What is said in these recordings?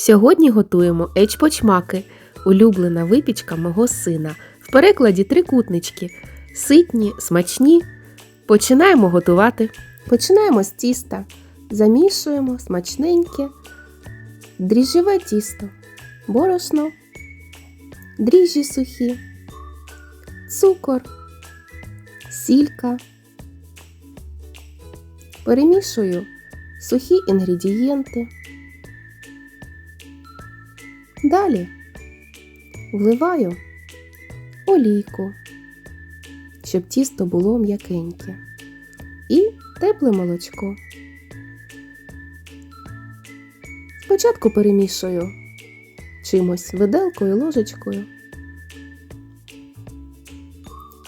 Сьогодні готуємо ечпочмаки, улюблена випічка мого сина. В перекладі трикутнички. Ситні, смачні. Починаємо готувати. Починаємо з тіста. Замішуємо смачненьке, дріжджеве тісто, борошно, дріжджі сухі, цукор, сілька. Перемішую сухі інгредієнти. Далі вливаю олійку, щоб тісто було м'якеньке. І тепле молочко. Спочатку перемішую чимось виделкою, ложечкою.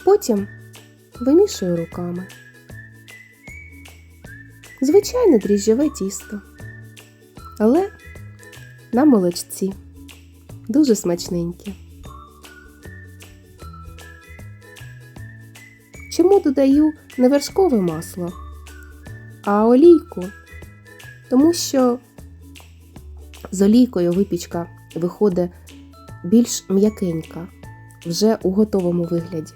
Потім вимішую руками. Звичайне дріжджове тісто, але на молочці. Дуже смачненьке. Чому додаю не вершкове масло, а олійку? Тому що з олійкою випічка виходить більш м'якенька, вже у готовому вигляді.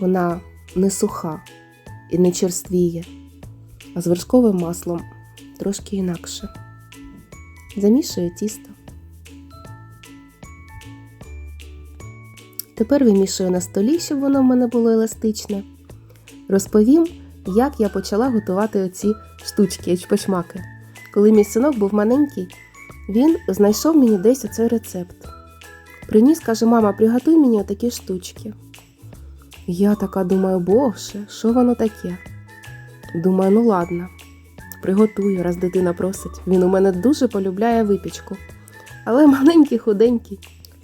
Вона не суха і не черствіє, а з вершковим маслом трошки інакше. Замішую тісто. Тепер вимішую на столі, щоб воно в мене було еластичне. Розповім, як я почала готувати оці штучки, ечпочмаки. Коли мій синок був маленький, він знайшов мені десь оцей рецепт. Приніс, каже, мама, приготуй мені отакі штучки. Я така думаю, боже, що воно таке? Думаю, ну ладно, приготую, раз дитина просить. Він у мене дуже полюбляє випічку. Але маленький, худенький.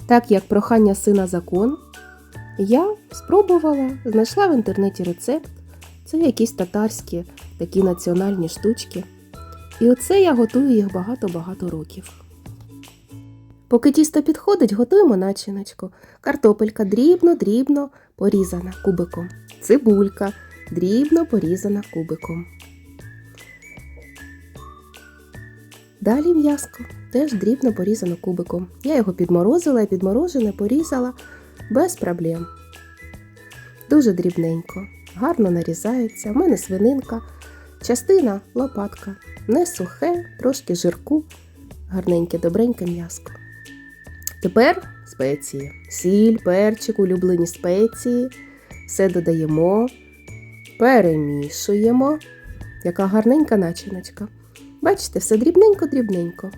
Так як прохання сина закон, я спробувала, знайшла в інтернеті рецепт. Це якісь татарські такі національні штучки. І оце я готую їх багато-багато років. Поки тісто підходить, готуємо начиночку. Картопелька дрібно-дрібно порізана кубиком. Цибулька дрібно порізана кубиком. Далі м'яско теж дрібно порізано кубиком. Я його підморозила і підморожене порізала без проблем. Дуже дрібненько, гарно нарізається. У мене свининка, частина лопатка, не сухе, трошки жирку, гарненьке, добреньке м'яско. Тепер спеції. Сіль, перчик, улюблені спеції. Все додаємо, перемішуємо. Яка гарненька начиночка. Бачите, все дрібненько-дрібненько.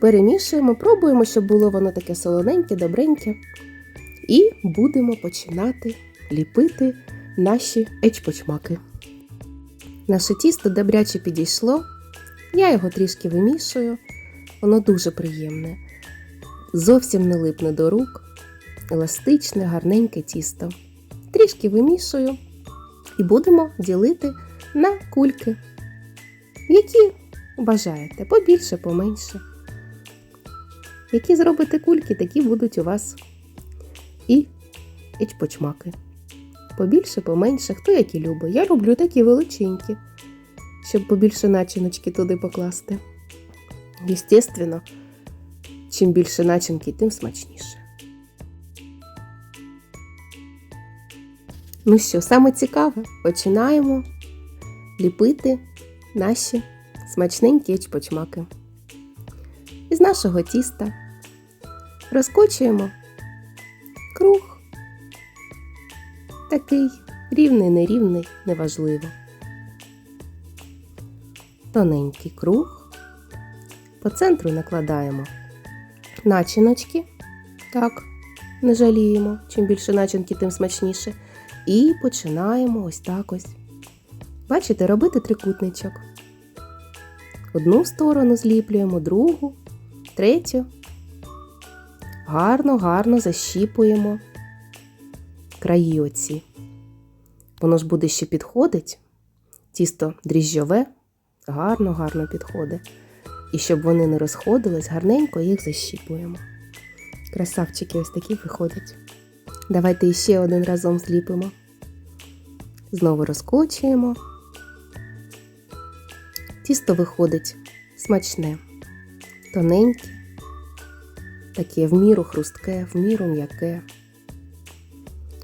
Перемішуємо, пробуємо, щоб було воно таке солоненьке, добреньке. І будемо починати ліпити наші ечпочмаки. Наше тісто добряче підійшло. Я його трішки вимішую. Воно дуже приємне. Зовсім не липне до рук. Еластичне, гарненьке тісто. Трішки вимішую і будемо ділити на кульки які бажаєте, побільше, поменше. Які зробите кульки, такі будуть у вас і ічпочмаки. Побільше, поменше, хто які любить. Я люблю такі величенькі, щоб побільше начиночки туди покласти. Єстественно, чим більше начинки, тим смачніше. Ну що, саме цікаве, починаємо ліпити наші смачненькі чпочмаки. Із нашого тіста розкочуємо круг. Такий рівний, нерівний, неважливо. Тоненький круг. По центру накладаємо начиночки. Так, не жаліємо. Чим більше начинки, тим смачніше. І починаємо ось так ось Бачите, робити трикутничок. Одну сторону зліплюємо, другу, третю. Гарно, гарно защіпуємо краї оці. Воно ж буде ще підходить. Тісто дріжджове, гарно, гарно підходить. І щоб вони не розходились, гарненько їх защіпуємо. Красавчики ось такі виходять. Давайте ще один разом зліпимо. Знову розкочуємо. Тісто виходить смачне, тоненьке, таке в міру хрустке, в міру м'яке.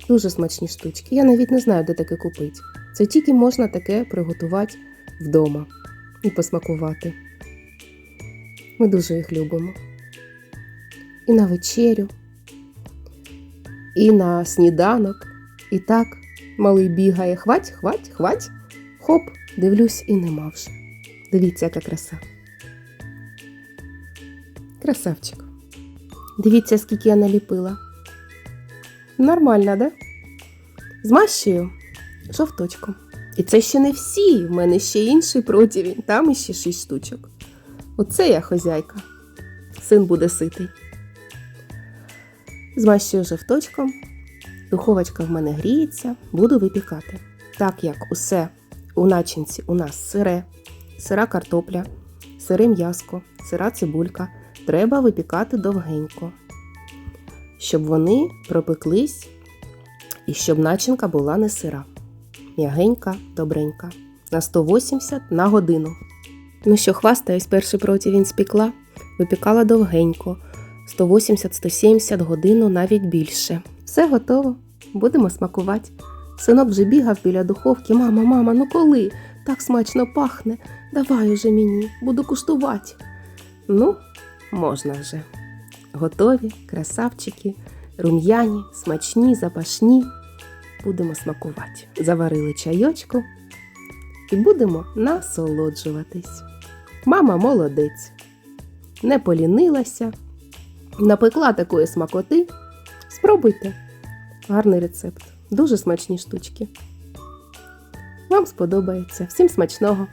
Дуже смачні штучки. Я навіть не знаю, де таке купити. Це тільки можна таке приготувати вдома і посмакувати. Ми дуже їх любимо. І на вечерю, і на сніданок. І так малий бігає. Хвать, хвать, хвать. Хоп, дивлюсь і нема вже. Дивіться, яка краса. Красавчик. Дивіться, скільки я наліпила. Нормально, да? Змащую жовточком. І це ще не всі. В мене ще інший противень, там іще шість штучок. Оце я хозяйка. Син буде ситий. Змащую жовточком. Духовочка в мене гріється, буду випікати. Так як усе у начинці у нас сире, сира картопля, сире м'яско, сира цибулька, треба випікати довгенько, щоб вони пропеклись і щоб начинка була не сира. М'ягенька, добренька. На 180 на годину. Ну що, хвастаюсь, перший противень спекла, випікала довгенько, 180-170 годину, навіть більше. Все готово, будемо смакувати. Синок вже бігав біля духовки. Мама, мама, ну коли? Так смачно пахне. Давай уже мені, буду куштувати. Ну, можна вже. Готові, красавчики, рум'яні, смачні, запашні. Будемо смакувати. Заварили чайочку і будемо насолоджуватись. Мама молодець, не полінилася, напекла такої смакоти. Спробуйте. Гарний рецепт. Дуже смачні штучки. Вам сподобається. Всім смачного!